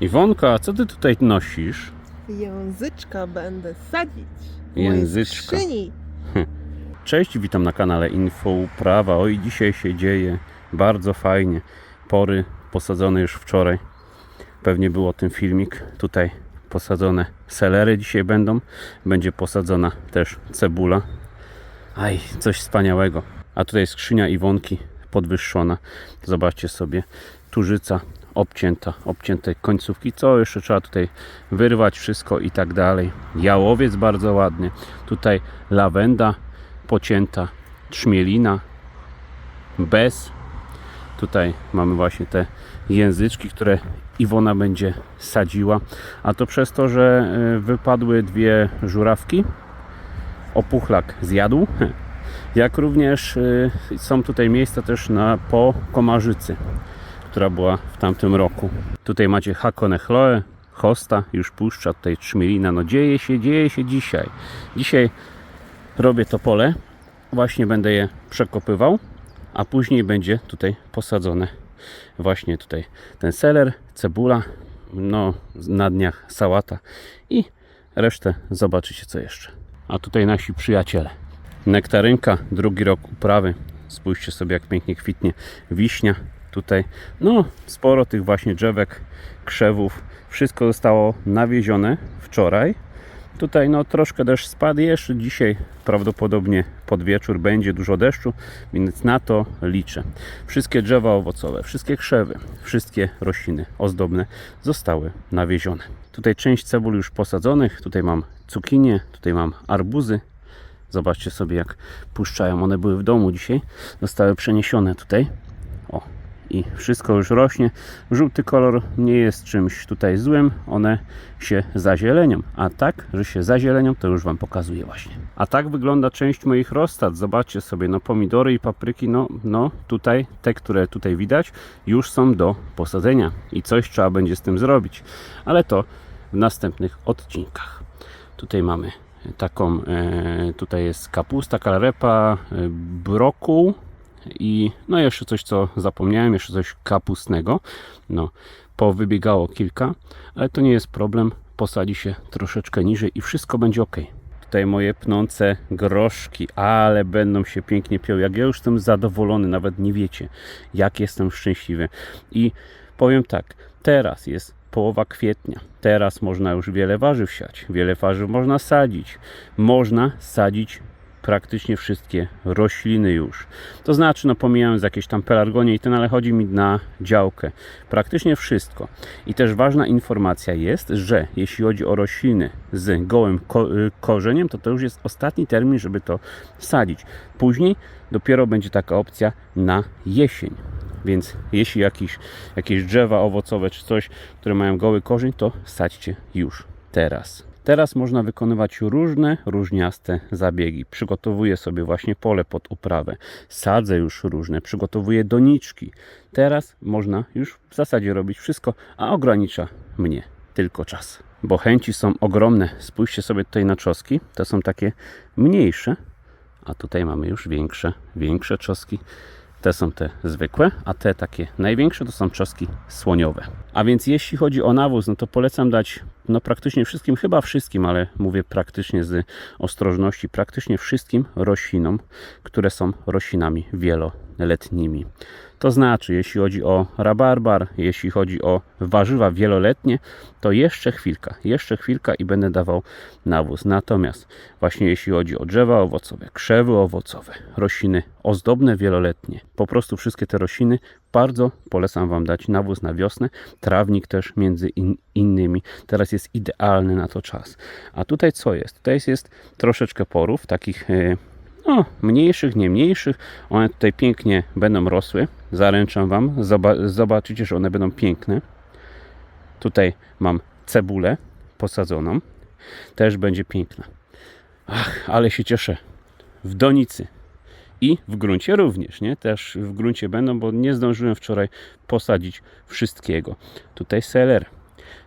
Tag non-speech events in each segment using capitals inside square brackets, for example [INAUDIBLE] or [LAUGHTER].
Iwonko, a co ty tutaj nosisz? Języczka będę sadzić. Języczka. skrzyni. Cześć, witam na kanale Info Uprawa. Oj, dzisiaj się dzieje bardzo fajnie. Pory posadzone już wczoraj. Pewnie był o tym filmik. Tutaj posadzone selery dzisiaj będą. Będzie posadzona też cebula. Aj, coś wspaniałego. A tutaj skrzynia Iwonki podwyższona. Zobaczcie sobie. Tużyca obcięta, obcięte końcówki. Co jeszcze trzeba tutaj wyrwać wszystko i tak dalej. Jałowiec bardzo ładny. Tutaj lawenda pocięta, trzmielina bez. Tutaj mamy właśnie te języczki, które Iwona będzie sadziła. A to przez to, że y, wypadły dwie żurawki. Opuchlak zjadł. [LAUGHS] Jak również y, są tutaj miejsca też na po komarzycy, która była w tamtym roku. Tutaj macie Hakone Chloe, hosta, już puszcza tutaj trzmielina. No dzieje się, dzieje się dzisiaj. Dzisiaj robię to pole. Właśnie będę je przekopywał, a później będzie tutaj posadzone właśnie tutaj ten seler, cebula, no na dniach sałata i resztę zobaczycie co jeszcze. A tutaj nasi przyjaciele. Nektarynka, drugi rok uprawy. Spójrzcie sobie jak pięknie kwitnie wiśnia. Tutaj no sporo tych właśnie drzewek, krzewów. Wszystko zostało nawiezione wczoraj. Tutaj no troszkę deszcz spadł jeszcze dzisiaj prawdopodobnie pod wieczór będzie dużo deszczu, więc na to liczę. Wszystkie drzewa owocowe, wszystkie krzewy, wszystkie rośliny ozdobne zostały nawiezione. Tutaj część cebul już posadzonych, tutaj mam cukinie, tutaj mam arbuzy. Zobaczcie sobie jak puszczają, one były w domu dzisiaj, zostały przeniesione tutaj. I wszystko już rośnie. Żółty kolor nie jest czymś tutaj złym, one się zazielenią, a tak, że się zazielenią, to już Wam pokazuję właśnie. A tak wygląda część moich rozstad. Zobaczcie sobie, no pomidory i papryki, no, no tutaj, te, które tutaj widać, już są do posadzenia i coś trzeba będzie z tym zrobić, ale to w następnych odcinkach. Tutaj mamy taką, e, tutaj jest kapusta, kalarepa, e, brokuł, i no jeszcze coś, co zapomniałem, jeszcze coś kapustnego. No, powybiegało kilka, ale to nie jest problem. Posadzi się troszeczkę niżej i wszystko będzie ok. Tutaj moje pnące groszki, ale będą się pięknie piął. Jak ja już jestem zadowolony, nawet nie wiecie, jak jestem szczęśliwy. I powiem tak, teraz jest połowa kwietnia. Teraz można już wiele warzyw siać, wiele warzyw można sadzić. Można sadzić praktycznie wszystkie rośliny już. To znaczy, no pomijając jakieś tam pelargonie i ten, ale chodzi mi na działkę. Praktycznie wszystko. I też ważna informacja jest, że jeśli chodzi o rośliny z gołym ko y, korzeniem, to to już jest ostatni termin, żeby to sadzić. Później dopiero będzie taka opcja na jesień. Więc jeśli jakieś, jakieś drzewa owocowe czy coś, które mają goły korzeń, to sadźcie już teraz. Teraz można wykonywać różne różniaste zabiegi. Przygotowuję sobie właśnie pole pod uprawę. Sadzę już różne, przygotowuję doniczki. Teraz można już w zasadzie robić wszystko, a ogranicza mnie tylko czas. Bo chęci są ogromne. Spójrzcie sobie tutaj na czoski. To są takie mniejsze, a tutaj mamy już większe, większe czoski. Te są te zwykłe, a te takie największe to są czoski słoniowe. A więc jeśli chodzi o nawóz, no to polecam dać no praktycznie wszystkim, chyba wszystkim, ale mówię praktycznie z ostrożności, praktycznie wszystkim roślinom, które są roślinami wieloletnimi. To znaczy, jeśli chodzi o rabarbar, jeśli chodzi o warzywa wieloletnie, to jeszcze chwilka, jeszcze chwilka i będę dawał nawóz. Natomiast właśnie jeśli chodzi o drzewa owocowe, krzewy owocowe, rośliny ozdobne wieloletnie, po prostu wszystkie te rośliny bardzo polecam Wam dać nawóz na wiosnę, trawnik też między in, innymi. Teraz jest idealny na to czas. A tutaj co jest? Tutaj jest, troszeczkę porów, takich e, no, mniejszych, nie mniejszych. One tutaj pięknie będą rosły. Zaręczam Wam. Zoba- zobaczycie, że one będą piękne. Tutaj mam cebulę posadzoną. Też będzie piękna. Ach, ale się cieszę. W donicy. I w gruncie również, nie? Też w gruncie będą, bo nie zdążyłem wczoraj posadzić wszystkiego. Tutaj seler.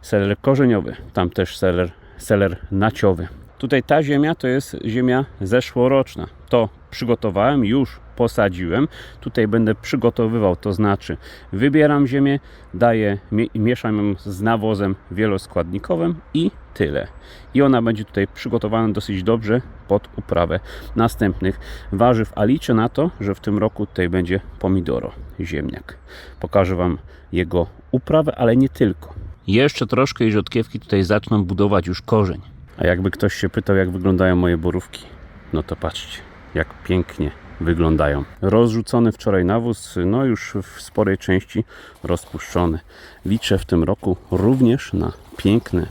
Seler korzeniowy. Tam też seler, seler naciowy. Tutaj ta ziemia to jest ziemia zeszłoroczna. To przygotowałem, już posadziłem. Tutaj będę przygotowywał, to znaczy wybieram ziemię, daję, mie- mieszam ją z nawozem wieloskładnikowym i tyle. I ona będzie tutaj przygotowana dosyć dobrze pod uprawę następnych warzyw, a liczę na to, że w tym roku tutaj będzie pomidoro, ziemniak. Pokażę Wam jego uprawę, ale nie tylko. Jeszcze troszkę i rzodkiewki tutaj zaczną budować już korzeń. A jakby ktoś się pytał, jak wyglądają moje borówki, no to patrzcie, jak pięknie wyglądają. Rozrzucony wczoraj nawóz, no już w sporej części rozpuszczony. Liczę w tym roku również na piękne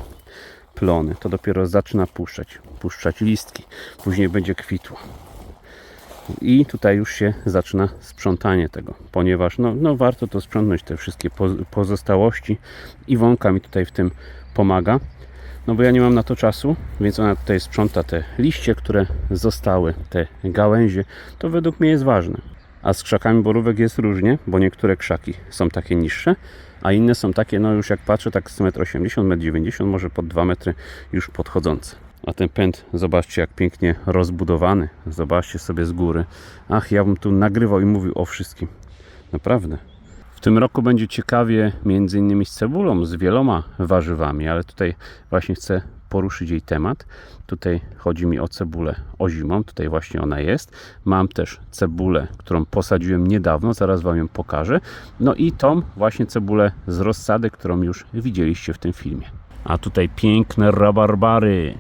plony. To dopiero zaczyna puszczać, puszczać listki. Później będzie kwitło. I tutaj już się zaczyna sprzątanie tego, ponieważ no, no warto to sprzątnąć, te wszystkie po- pozostałości. Iwonka mi tutaj w tym pomaga. No bo ja nie mam na to czasu, więc ona tutaj sprząta te liście, które zostały, te gałęzie. To według mnie jest ważne. A z krzakami borówek jest różnie, bo niektóre krzaki są takie niższe, a inne są takie, no już jak patrzę, tak z 1,80 m, 1,90 m, może pod 2 metry już podchodzące. A ten pęd, zobaczcie jak pięknie rozbudowany. Zobaczcie sobie z góry. Ach, ja bym tu nagrywał i mówił o wszystkim. Naprawdę. Tym roku będzie ciekawie między innymi z cebulą, z wieloma warzywami, ale tutaj właśnie chcę poruszyć jej temat. Tutaj chodzi mi o cebulę ozimą, tutaj właśnie ona jest. Mam też cebulę, którą posadziłem niedawno, zaraz Wam ją pokażę. No i tą właśnie cebulę z rozsady, którą już widzieliście w tym filmie. A tutaj piękne rabarbary.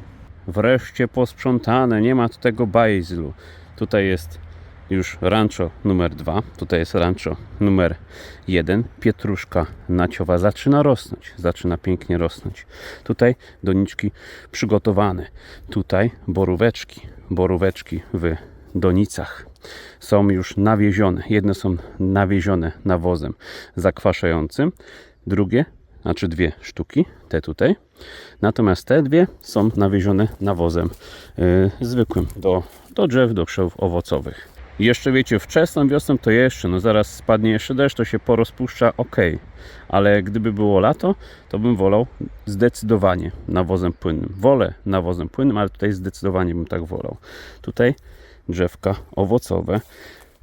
Wreszcie posprzątane, nie ma tu tego bajzlu. Tutaj jest już rancho numer dwa, tutaj jest rancho numer jeden. Pietruszka naciowa zaczyna rosnąć, zaczyna pięknie rosnąć. Tutaj doniczki przygotowane. Tutaj boróweczki, boróweczki w donicach są już nawiezione. Jedne są nawiezione nawozem zakwaszającym, drugie, znaczy dwie sztuki, te tutaj. Natomiast te dwie są nawiezione nawozem yy, zwykłym do, do drzew, do krzewów owocowych. Jeszcze wiecie, wczesną wiosną to jeszcze, no zaraz spadnie jeszcze deszcz, to się porozpuszcza, ok. Ale gdyby było lato, to bym wolał zdecydowanie nawozem płynnym. Wolę nawozem płynnym, ale tutaj zdecydowanie bym tak wolał. Tutaj drzewka owocowe.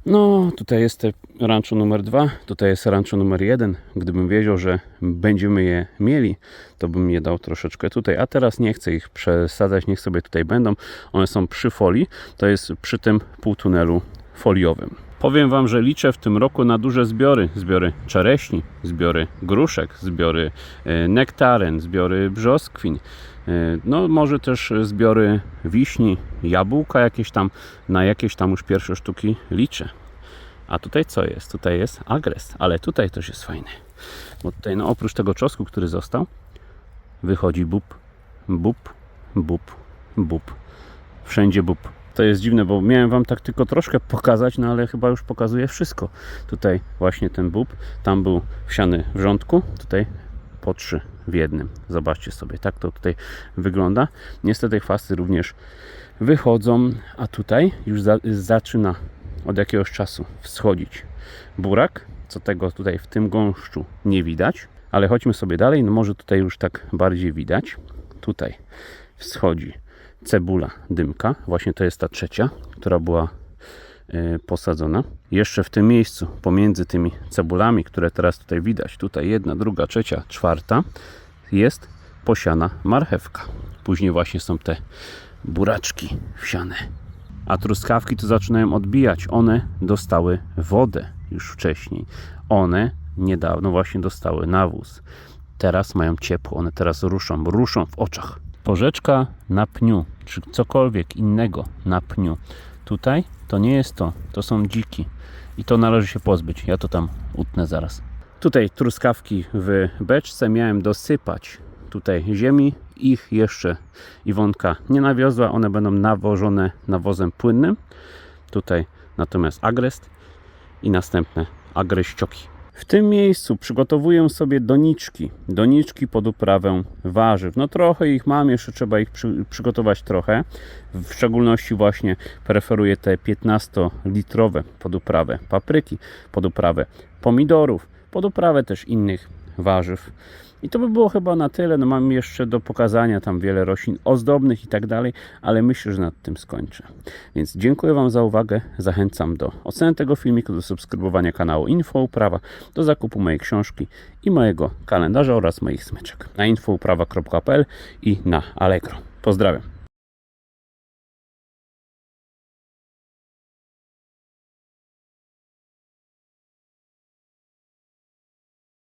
No, tutaj jest te rancho numer dwa, tutaj jest rancho numer jeden. Gdybym wiedział, że będziemy je mieli, to bym je dał troszeczkę tutaj. A teraz nie chcę ich przesadzać, niech sobie tutaj będą. One są przy folii, to jest przy tym półtunelu foliowym. Powiem Wam, że liczę w tym roku na duże zbiory. Zbiory czereśni, zbiory gruszek, zbiory e, nektaren, zbiory brzoskwin. E, No może też zbiory wiśni, jabłka jakieś tam, na jakieś tam już pierwsze sztuki liczę. A tutaj co jest? Tutaj jest agres, ale tutaj też jest fajny. Bo tutaj no, oprócz tego czosku, który został, wychodzi bób, bób, bób, bób. Wszędzie bób. To jest dziwne, bo miałem Wam tak tylko troszkę pokazać, no ale chyba już pokazuję wszystko. Tutaj właśnie ten bób, tam był wsiany w rządku, tutaj po trzy w jednym. Zobaczcie sobie, tak to tutaj wygląda. Niestety chwasty również wychodzą, a tutaj już za, zaczyna od jakiegoś czasu wschodzić burak, co tego tutaj w tym gąszczu nie widać, ale chodźmy sobie dalej, no może tutaj już tak bardziej widać. Tutaj wschodzi cebula dymka, właśnie to jest ta trzecia, która była e, posadzona. Jeszcze w tym miejscu, pomiędzy tymi cebulami, które teraz tutaj widać, tutaj jedna, druga, trzecia, czwarta, jest posiana marchewka. Później właśnie są te buraczki wsiane. A truskawki to zaczynają odbijać. One dostały wodę już wcześniej. One niedawno właśnie dostały nawóz. Teraz mają ciepło, one teraz ruszą, ruszą w oczach. Porzeczka na pniu, czy cokolwiek innego na pniu. Tutaj to nie jest to, to są dziki. I to należy się pozbyć. Ja to tam utnę zaraz. Tutaj truskawki w beczce miałem dosypać tutaj ziemi. Ich jeszcze Iwonka nie nawiozła. One będą nawożone nawozem płynnym. Tutaj natomiast agrest i następne agreścioki. W tym miejscu przygotowuję sobie doniczki. Doniczki pod uprawę warzyw. No trochę ich mam, jeszcze trzeba ich przy, przygotować trochę. W szczególności właśnie preferuję te 15-litrowe pod uprawę papryki, pod uprawę pomidorów, pod uprawę też innych warzyw. I to by było chyba na tyle. No mam jeszcze do pokazania tam wiele roślin ozdobnych i tak dalej, ale myślę, że nad tym skończę. Więc dziękuję Wam za uwagę. Zachęcam do oceny tego filmiku, do subskrybowania kanału Info Uprawa, do zakupu mojej książki i mojego kalendarza oraz moich smyczek na infouprawa.pl i na Allegro. Pozdrawiam.